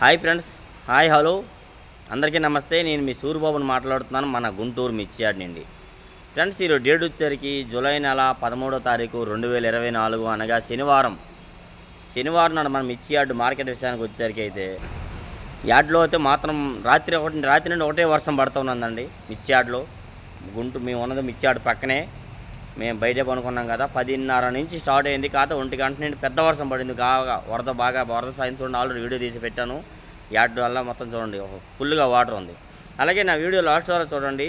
Hi friends. Hi hello. అందరికీ నమస్తే. నేను మీ సూర్యబాబుని మాట్లాడుతున్నాను. మన గుంటూరు మిర్చియాడ్ నుండి ఫ్రెండ్స్ ఈరోజు డేట్ వచ్చేసరికి జూలై నెల పదమూడో తారీఖు రెండు వేల ఇరవై నాలుగు అనగా శనివారం. శనివారం నాడు మన మిర్చియాడ్ మార్కెట్ విషయానికి వచ్చేసరికి అయితే యార్డ్లో అయితే మాత్రం రాత్రి ఒకటి రాత్రి నుండి ఒకటే వర్షం పడుతున్నదండి మిర్చియాడ్లో. గుంటూరు మేము ఉన్నది మిర్చియాడ్ పక్కనే. మేము బయట పనుకున్నాం కదా పదిన్నర నుంచి స్టార్ట్ అయింది కాదు ఒంటి గంట నుండి పెద్ద వర్షం పడింది బాగా వరద బాగా వరద సాయం చూడండి ఆల్రెడీ వీడియో తీసి పెట్టాను. యాడ్ వల్ల మొత్తం చూడండి ఫుల్గా వాటర్ ఉంది. అలాగే నా వీడియో లాస్ట్ వరకు చూడండి.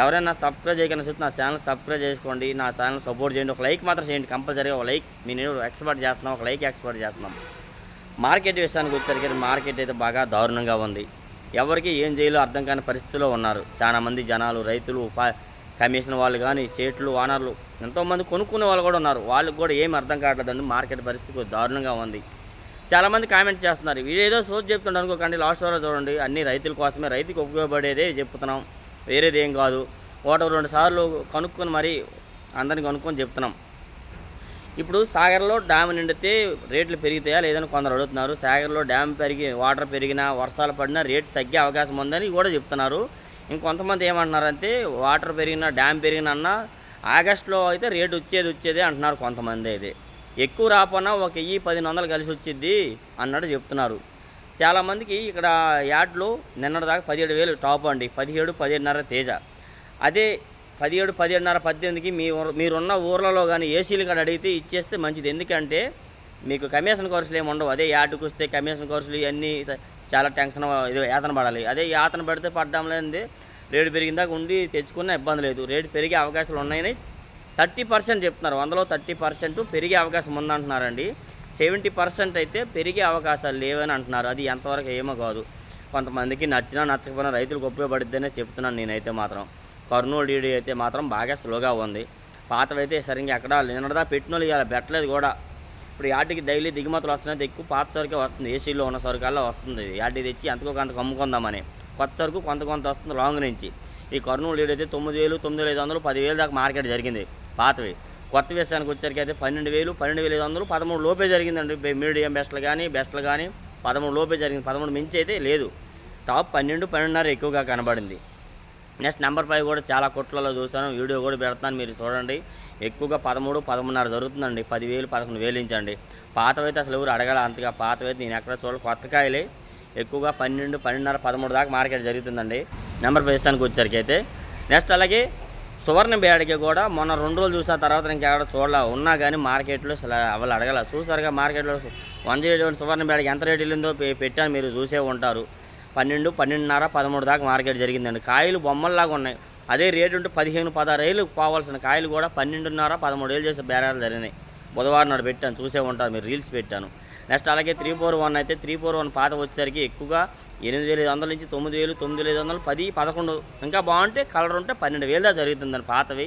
ఎవరైనా సబ్స్క్రైబ్ చేయకుండా చూస్తే నా ఛానల్ సబ్స్క్రైబ్ చేసుకోండి. నా ఛానల్ సపోర్ట్ చేయండి. ఒక లైక్ మాత్రం చేయండి కంపల్సరీగా ఒక లైక్ మీ నేను ఎక్స్పర్ట్ చేస్తున్నాం ఒక లైక్ ఎక్స్పర్ట్ చేస్తున్నాం. మార్కెట్ విషయానికి వచ్చేసరికి మార్కెట్ అయితే బాగా దారుణంగా ఉంది. ఎవరికి ఏం చేయాలో అర్థం కాని పరిస్థితిలో ఉన్నారు. చాలామంది జనాలు రైతులు ఉపా కమిషన్ వాళ్ళు కానీ సేట్లు ఓనర్లు ఎంతోమంది కొనుక్కునే వాళ్ళు కూడా ఉన్నారు. వాళ్ళకి కూడా ఏం అర్థం కావట్లేదండి. మార్కెట్ పరిస్థితి దారుణంగా ఉంది. చాలామంది కామెంట్ చేస్తున్నారు. వీడేదో ఏదో సోచ్ చెప్తుండే అనుకోకండి. లాస్ట్ వరకు చూడండి. అన్ని రైతుల కోసమే రైతుకి ఉపయోగపడేదే చెప్తున్నాం. వేరేది ఏం కాదు. ఒకటి రెండు సార్లు కనుక్కొని మరి అందరిని కనుక్కొని చెప్తున్నాం. ఇప్పుడు సాగర్లో డ్యామ్ నిండితే రేట్లు పెరుగుతాయా లేదని కొందరు అడుగుతున్నారు. సాగర్లో డ్యామ్ పెరిగి వాటర్ పెరిగినా వర్షాలు పడినా రేట్ తగ్గే అవకాశం ఉందని కూడా చెప్తున్నారు. ఇంకొంతమంది ఏమంటున్నారంటే వాటర్ పెరిగినా డ్యామ్ పెరిగినా అన్నా ఆగస్టులో అయితే రేటు వచ్చేది వచ్చేది అంటున్నారు కొంతమంది అయితే. ఎక్కువ రాపోనా ఒక వెయ్యి పదిహేను వందలు కలిసి వచ్చింది అన్నట్టు చెప్తున్నారు. చాలామందికి ఇక్కడ యాడ్లు నిన్నటిదాకా పదిహేడు వేలు టాప్ అండి. పదిహేడు పదిహేడున్నర తేజ. అదే పదిహేడు పదిహేడున్నర పద్దెనిమిదికి మీ మీరున్న ఊర్లలో కానీ ఏసీలు కానీ అడిగితే ఇచ్చేస్తే మంచిది. ఎందుకంటే మీకు కమిషన్ కోర్సులు ఏమి ఉండవు. అదే యాడ్కి వస్తే కమిషన్ కోర్సులు ఇవన్నీ చాలా టెన్షన్ ఇది యాతన పడాలి. అదే యాతన పడితే పడ్డం లేనిది రేటు పెరిగిందాక ఉండి తెచ్చుకున్న ఇబ్బంది లేదు. రేటు పెరిగే అవకాశాలు ఉన్నాయని థర్టీ పర్సెంట్ చెప్తున్నారు. వందలో థర్టీ పర్సెంట్ పెరిగే అవకాశం ఉందంటున్నారండి. సెవెంటీ పర్సెంట్ అయితే పెరిగే అవకాశాలు లేవని అంటున్నారు. అది ఎంతవరకు ఏమో కాదు. కొంతమందికి నచ్చినా నచ్చకపోయినా రైతులకు ఉపయోగపడిద్దనే చెప్తున్నాను నేనైతే మాత్రం. కర్నూలు డీడీ అయితే మాత్రం బాగా స్లోగా ఉంది. పాతవైతే సరిగ్గా ఎక్కడ నిన్నదా పెట్టిన వాళ్ళు ఇవాళ పెట్టలేదు కూడా. ఇప్పుడు యాటికి డైలీ దిగుమతులు వస్తున్నాయి ఎక్కువ పాత సరుకే వస్తుంది ఏసీలో ఉన్న సరుకల్లా వస్తుంది. యాటికి తెచ్చి ఎంతకో కొంత అమ్ముకుందామని. కొత్త సరుకు కొంత కొంత వస్తుంది లాంగ్ నుంచి ఈ కర్నూలు ఏడైతే తొమ్మిది వేలు తొమ్మిది వేల ఐదు వందలు పదివేలు దాకా మార్కెట్ జరిగింది పాతవి. కొత్త విషయానికి వచ్చరికి అయితే పన్నెండు వేలు పన్నెండు వేల ఐదు వందలు పదమూడు లోపే జరిగిందండి. మీడియం బెస్ట్లు కానీ బెస్ట్లు కానీ పదమూడు లోపే జరిగింది. పదమూడు మించి అయితే లేదు. టాప్ పన్నెండు పన్నెండున్నర ఎక్కువగా కనబడింది. నెక్స్ట్ నెంబర్ ఫైవ్ కూడా చాలా కొట్లలో చూసాను వీడియో కూడా పెడతాను మీరు చూడండి. ఎక్కువగా పదమూడు పదమూడున్నర జరుగుతుందండి. పదివేలు పదకొండు వేలు ఇంచండి పాతవైతే అసలు ఎవరు అడగాల అంతగా. పాతవైతే నేను ఎక్కడ చూడాలి. కొత్త కాయలే. ఎక్కువగా పన్నెండు పన్నెండున్నర పదమూడు దాకా మార్కెట్ జరుగుతుందండి. నెంబర్ ప్రదేశానికి స్థానికి అయితే. నెక్స్ట్ అలాగే సువర్ణ బేడకి కూడా మొన్న రెండు రోజులు చూసిన తర్వాత ఇంకెక్కడ చూడాల. ఉన్నా కానీ మార్కెట్లో అసలు అవలు అడగల. చూసారుగా మార్కెట్లో వన్ జీరో సువర్ణ బేడకి ఎంత రేటు వెళ్ళిందో పెట్టాను. మీరు చూసే ఉంటారు. పన్నెండు పన్నెండున్నర పదమూడు దాకా మార్కెట్ జరిగిందండి. కాయలు బొమ్మల్లాగా ఉన్నాయి. అదే రేటు ఉంటే పదిహేను పదహారు ఏళ్ళు పోవాల్సిన కాయలు కూడా పన్నెండున్నర పదమూడు ఏళ్ళు చేసే బేరాలు జరిగినాయి. బుధవారం నాడు పెట్టాను చూసే ఉంటారు మీరు రీల్స్ పెట్టాను. నెక్స్ట్ అలాగే త్రీ ఫోర్ వన్ అయితే త్రీ ఫోర్ వన్ పాత వచ్చేసరికి ఎక్కువగా ఎనిమిది వేల ఐదు వందల నుంచి తొమ్మిది వేలు తొమ్మిది వేల ఐదు వందలు పది పదకొండు ఇంకా బాగుంటే కలర్ ఉంటే పన్నెండు వేలు దాకా జరుగుతుందండి పాతవి.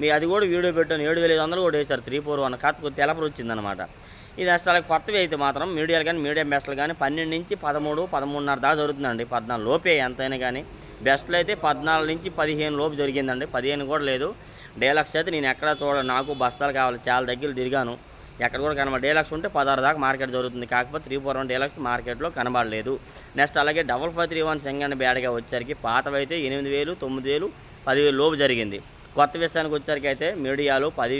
మీ అది కూడా వీడియో పెట్టాను ఏడు వేల ఐదు వందలు కూడా వేశారు త్రీ ఫోర్ వన్. కాకపోతే తెలపరు వచ్చిందనమాట ఈ నెక్స్ట్ అలాగే కొత్తవి అయితే మాత్రం మీడియాలు కానీ మీడియం బెస్ట్లు కానీ పన్నెండు నుంచి పదమూడు పదమూడున్నర దాకా జరుగుతుందండి. పద్నాలుగు లోపే ఎంతైనా కానీ. బెస్ట్లు అయితే పద్నాలుగు నుంచి పదిహేను లోపు జరిగిందండి. పదిహేను కూడా లేదు. డేలక్స్ అయితే నేను ఎక్కడ చూడ నాకు బస్తాలు కావాలి చాలా దగ్గర తిరిగాను. ఎక్కడ కూడా కనబడ డేలక్స్ ఉంటే పదహారు దాకా మార్కెట్ జరుగుతుంది. కాకపోతే త్రీ ఫోర్ వన్ డేలక్స్ మార్కెట్లో కనబడలేదు. నెక్స్ట్ అలాగే డబల్ ఫైవ్ త్రీ వన్ సెంగన్ బ్యాడ్గా వచ్చేసరికి పాతవైతే ఎనిమిది వేలు తొమ్మిది వేలు పదివేలు లోపు జరిగింది. కొత్త విషయానికి వచ్చేసరికి అయితే మీడియాలో పది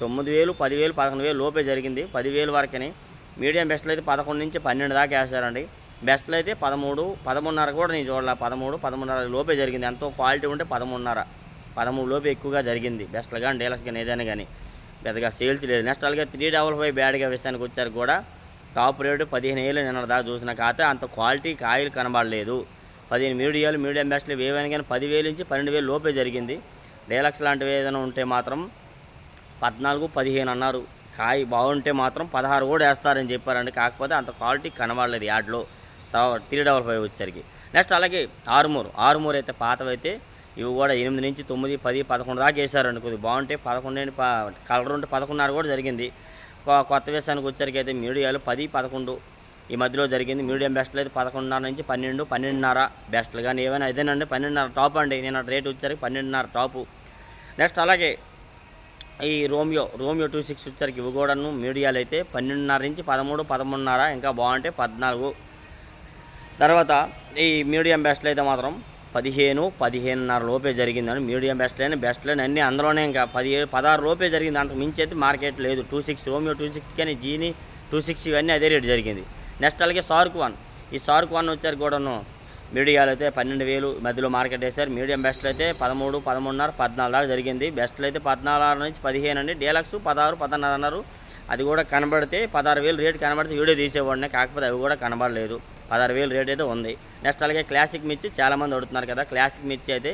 తొమ్మిది వేలు పదివేలు పదకొండు వేలు లోపే జరిగింది. పదివేలు వరకని మీడియం బెస్ట్లు అయితే పదకొండు నుంచి పన్నెండు దాకా వేసారండి బెస్ట్లు అయితే పదమూడు పదమూడున్నర కూడా నేను చూడాల. పదమూడు పదమూడున్నర లోపే జరిగింది. ఎంతో క్వాలిటీ ఉంటే పదమూడున్నర. పదమూడు లోపే ఎక్కువగా జరిగింది. బెస్ట్లు కానీ డీలర్స్ కానీ ఏదైనా కానీ. పెద్దగా సేల్స్ లేదు. నెక్స్ట్ అలాగే త్రీ డబల్ ఫైవ్ బ్యాడ్గా విషయానికి వచ్చారు కూడా. టాప్ రేటు పదిహేను ఏళ్ళు నిన్న దాకా చూసిన కాతే అంత క్వాలిటీ కాయలు కనబడలేదు. పదిహేను మీడియాలు మీడియం బెస్ట్లు ఏవైనా కానీ పదివేలు నుంచి పన్నెండు వేలు లోపే జరిగింది. డీలక్స్ లాంటివి ఏదైనా ఉంటే మాత్రం పద్నాలుగు పదిహేను అన్నారు. కాయ బాగుంటే మాత్రం పదహారు కూడా వేస్తారని చెప్పారండి. కాకపోతే అంత క్వాలిటీ కనబడలేదు యాడ్లో. త్రీ డబల్ ఫైవ్ వచ్చేసరికి. నెక్స్ట్ అలాగే ఆరుమూరు. ఆరుమూరు అయితే పాతవైతే ఇవి కూడా ఎనిమిది నుంచి తొమ్మిది పది పదకొండు దాకా వేసారండి కొద్దిగా బాగుంటే పదకొండు కలర్ ఉంటే పదకొండున్నర కూడా జరిగింది. కొ- కొత్త విషయానికి వచ్చరికి అయితే మీడియాలో పది పదకొండు. ఈ మధ్యలో జరిగింది మీడియం బెస్ట్లు అయితే పదకొండున్నర నుంచి పన్నెండు పన్నెండున్నర బెస్ట్లు. కానీ ఏమైనా ఇదేనండి పన్నెండున్నర టాప్ అండి. నేను రేట్ వచ్చరికి పన్నెండున్నర టాపు. నెక్స్ట్ అలాగే ఈ రోమియో రోమియో టూ సిక్స్ వచ్చరికి ఇవి కూడాను మీడియాలు అయితే పన్నెండున్నర నుంచి పదమూడు పదమూడున్నర ఇంకా బాగుంటే పద్నాలుగు. తర్వాత ఈ మీడియం బెస్ట్లు అయితే మాత్రం పదిహేను పదిహేనున్నర లోపే జరిగిందని మీడియం బెస్ట్ లేని బెస్ట్ అన్నీ అందులోనే ఇంకా పదిహేడు పదహారు లోపే జరిగింది. అంతకు మించి అయితే మార్కెట్ లేదు. Two six Romeo two six కానీ జీని టూ సిక్స్ ఇవన్నీ అదే రేటు జరిగింది. నెక్స్ట్ అలాగే సార్క్ వన్. ఈ సార్క్ వన్ వచ్చారు కూడాను మీడియాలు అయితే పన్నెండు వేలు మధ్యలో మార్కెట్ వేశారు. మీడియం బెస్ట్లు అయితే పదమూడు పదమూడున్నర పద్నాలుగు దాకా జరిగింది. బెస్ట్లు అయితే పద్నాలుగు నుంచి పదిహేను అండి. డీలక్స్ పదహారు పదహారు అన్నారు. అది కూడా కనబడితే పదహారు వేలు రేటు కనబడితే వీడియో తీసేవాడిని. కాకపోతే అవి కూడా కనబడలేదు. పదహారు వేలు రేట్ అయితే ఉంది. నెక్స్ట్ అలాగే క్లాసిక్ మిర్చి చాలామంది అడుగుతున్నారు కదా. క్లాసిక్ మిర్చి అయితే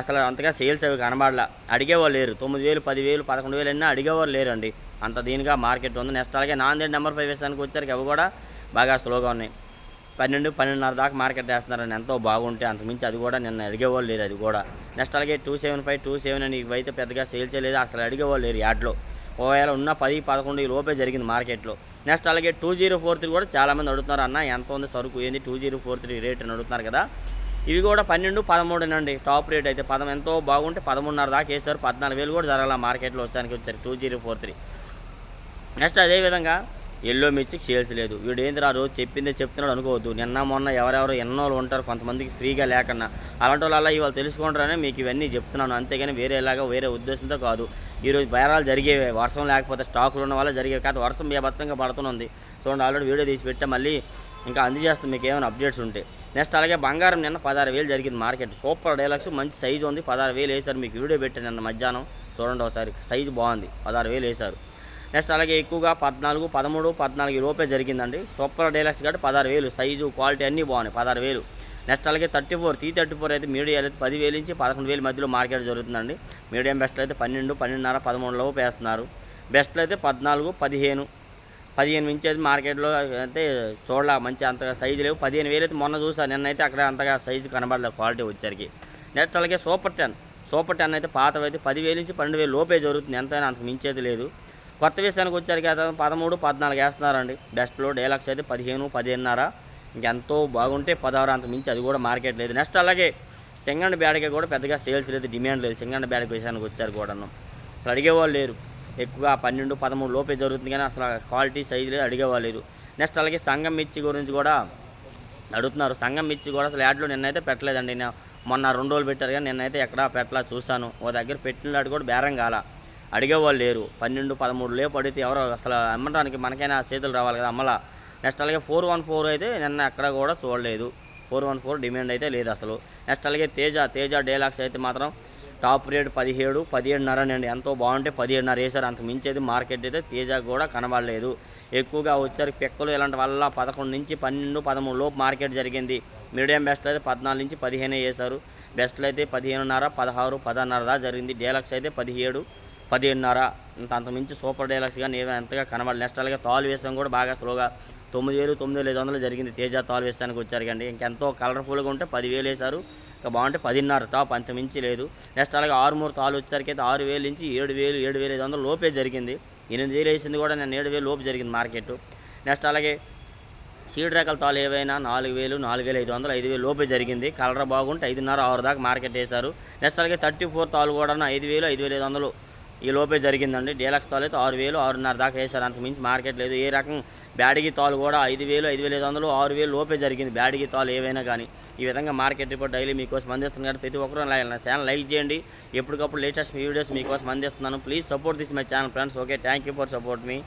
అసలు అంతగా సేల్స్ అవి కనబడలా. అడిగేవాళ్ళు లేరు. తొమ్మిది వేలు పదివేలు పదకొండు వేలు అయినా అడిగేవాళ్ళు లేరండి. అంత దీనిగా మార్కెట్ ఉంది. నెక్స్ట్ అలాగే నాన్ నెంబర్ ఫైవ్ వేసానికి వచ్చరికి అవి కూడా బాగా స్లోగా ఉన్నాయి. పన్నెండు పన్నెండున్నర దాకా మార్కెట్ వేస్తున్నారని ఎంతో బాగుంటే అంతకుమించి అది కూడా నిన్న అడిగేవాళ్ళు లేరు అది కూడా. నెక్స్ట్ అలాగే two seven five two seven అని ఇవైతే పెద్దగా సేల్ చేయలేదు. అసలు అడిగేవాళ్ళు లేరు యాడ్లో. ఒకవేళ ఉన్న పది పదకొండు ఈ లోపే జరిగింది మార్కెట్లో. నెక్స్ట్ అలాగే టూ జీరో ఫోర్ త్రీ కూడా చాలామంది అడుగుతున్నారు అన్న ఎంత ఉంది సరుకు? ఏంది two zero four three rate అని అడుగుతున్నారు కదా. ఇవి కూడా పన్నెండు పదమూడునండి టాప్ రేట్ అయితే పదం ఎంతో బాగుంటే పదమూడున్నర దాకా వేసారు పద్నాలుగు వేలు కూడా జరగాల మార్కెట్లో వచ్చానికి వచ్చారు two zero four three next అదేవిధంగా ఎల్లో మిర్చికి సేల్స్ లేదు. వీడు ఏందిరా రోజు చెప్పిందే చెప్తున్నాడు అనుకోవద్దు. నిన్న మొన్న ఎవరెవరు ఎన్నో వాళ్ళు ఉంటారు కొంతమందికి ఫ్రీగా లేకన్నా. అలాంటి వాళ్ళ ఇవాళ తెలుసుకుంటారనే మీకు ఇవన్నీ చెప్తున్నాను. అంతేగాని వేరేలాగా వేరే ఉద్దేశంతో కాదు. ఈరోజు బేరాలు జరిగేవి వర్షం లేకపోతే స్టాకులు ఉన్న వల్ల జరిగేవి కాదు. వర్షం బీభత్సంగా పడుతుంది చూడండి ఆల్రెడీ వీడియో తీసి పెట్టా. మళ్ళీ ఇంకా అందజేస్తుంది మీకు ఏమైనా అప్డేట్స్ ఉంటే. నెక్స్ట్ అలాగే బంగారం నిన్న పదహారు వేలు జరిగింది మార్కెట్. సూపర్ డైలాగ్స్ మంచి సైజు ఉంది. పదహారు వేలు వేశారు. మీకు వీడియో పెట్టాను నిన్న మధ్యాహ్నం. చూడండి ఒకసారి సైజు బాగుంది. పదహారు వేలు వేశారు. నెక్స్ట్ అలాగే ఎక్కువగా పద్నాలుగు పదమూడు పద్నాలుగు ఈ లోపే జరిగిందండి. సూపర్ డీలక్స్ కాబట్టి పదహారు వేలు. సైజు క్వాలిటీ అన్నీ బాగున్నాయి. పదహారు వేలు. నెక్స్ట్ అలాగే thirty four T thirty four అయితే మీడియం అయితే పదివేలు నుంచి పదకొండు వేల మధ్యలో మార్కెట్ జరుగుతుందండి. మీడియం బెస్ట్ అయితే పన్నెండు పన్నెండున్నర పదమూడులో వేస్తున్నారు. బెస్ట్లు అయితే పద్నాలుగు పదిహేను పదిహేను నుంచి అయితే మార్కెట్లో అయితే చూడాల మంచి అంతగా సైజు లేవు. పదిహేను వేలు అయితే మొన్న చూసాను నిన్న అయితే అక్కడ అంతగా సైజు కనబడలేదు క్వాలిటీ వచ్చరికి నెక్స్ట్ అలాగే సూపర్ టెన్. సూపర్ టెన్ అయితే పాతవి అయితే పదివేలు నుంచి పన్నెండు వేలు లోపే జరుగుతుంది. ఎంతైనా అంతకు మించేది లేదు. కొత్త విషయానికి వచ్చారు కదా పదమూడు పద్నాలుగు వేస్తున్నారండి. బెస్ట్లో డైలాక్స్ అయితే పదిహేను పదిహేనున్నర. ఇంకెంతో బాగుంటే పదహారు అంత మించి అది కూడా మార్కెట్ లేదు. నెక్స్ట్ అలాగే సింగండి బ్యాడ్కి కూడా పెద్దగా సేల్స్ లేదు డిమాండ్ లేదు. సింగండి బ్యాడ్ విషయానికి వచ్చారు కూడాను. అసలు అడిగేవాళ్ళు లేరు. ఎక్కువగా పన్నెండు పదమూడు లోపే జరుగుతుంది కానీ అసలు క్వాలిటీ సైజు లేదు అడిగేవాళ్ళు లేరు. నెక్స్ట్ అలాగే సంఘం మిర్చి గురించి కూడా అడుగుతున్నారు. సంఘం మిర్చి కూడా అసలు యాడ్లో నిన్నైతే పెట్టలేదండి. నేను మొన్న రెండు రోజులు పెట్టారు కానీ నిన్నైతే ఎక్కడా పెట్టలా చూశాను. ఓ దగ్గర పెట్టినట్టు కూడా బేరం కాలా. అడిగేవాళ్ళు లేరు. పన్నెండు పదమూడు లేపు అడిగితే ఎవరో అసలు అమ్మడానికి మనకైనా చేతులు రావాలి కదా అమ్మలా. నెక్స్ట్ అలాగే ఫోర్ వన్ ఫోర్ అయితే నిన్న ఎక్కడ కూడా చూడలేదు. ఫోర్ వన్ ఫోర్ డిమాండ్ అయితే లేదు అసలు. నెక్స్ట్ అలాగే తేజ తేజ డేలాక్స్ అయితే మాత్రం టాప్ రేట్ పదిహేడు పదిహేడున్నర అండి. ఎంతో బాగుంటే పదిహేడున్నర వేశారు. అంత మించేది మార్కెట్ అయితే తేజ కూడా కనబడలేదు. ఎక్కువగా వచ్చారు పెక్కలు. ఇలాంటి వల్ల పదకొండు నుంచి పన్నెండు పదమూడు లోపు మార్కెట్ జరిగింది. మీడియం బెస్ట్ అయితే పద్నాలుగు నుంచి పదిహేను వేశారు. బెస్ట్లు అయితే పదిహేనున్నర పదహారు పదహారున్నర జరిగింది. డేలక్స్ అయితే పదిహేడు పదిహేనున్నర ఇంత అంత మించి సూపర్ డైలాగ్స్ కానీ ఏమీ ఎంతగా కనబడలేదు నెక్స్ట్ అలాగే తాలు వేసాం కూడా బాగా స్లోగా తొమ్మిది వేలు తొమ్మిది వేలు ఐదు వందలు జరిగింది తేజ తాలు వేసానికి వచ్చారు కండి. ఇంకెంతో కలర్ఫుల్గా ఉంటే పదివేలు వేశారు. ఇంకా బాగుంటే పదిన్నర టాప్ అంత మించి లేదు. నెక్స్ట్ అలాగే ఆరు మూడు తాలు వచ్చేసరికైతే ఆరు వేలు నుంచి ఏడు వేలు ఏడు వేల ఐదు వందలు లోపే జరిగింది. ఎనిమిది వేలు వేసింది కూడా నేను ఏడు వేలు లోపు జరిగింది మార్కెట్ నెక్స్ట్ అలాగే సీడ్ రకాల తాలు ఏవైనా నాలుగు వేలు నాలుగు వేలు ఐదు వందలు ఐదు వేలు లోపే జరిగింది. కలర్ బాగుంటే ఐదున్నర ఆరు దాకా మార్కెట్ వేశారు. నెక్స్ట్ అలాగే థర్టీ ఫోర్ తాలు కూడా ఐదు వేలు ఐదు వేల ఐదు వందలు ఈ లోపే జరిగిందండి. డీలక్స్ తాలు అయితే ఆరు వేలు ఆరున్నర దాకా వేశారు. అంత మించి మార్కెట్ లేదు. ఏ రకం బ్యాడిగి తాలు కూడా ఐదు వేలు ఐదు వేల ఐదు వందలు ఆరు వేలు లోపే జరిగింది. బ్యాడిగి తాలు ఏవైనా కానీ ఈ విధంగా మార్కెట్ రిపోర్ట్ డైలీ మీకోసం అందిస్తుంది కాబట్టి ప్రతి ఒక్కరూ లై- నా ఛానల్ లైక్ చేయండి. ఎప్పటికప్పుడు లేటెస్ట్ వీడియోస్ మీకోసం అందిస్తున్నాను. Please support this my channel friends. Okay thank you for support me.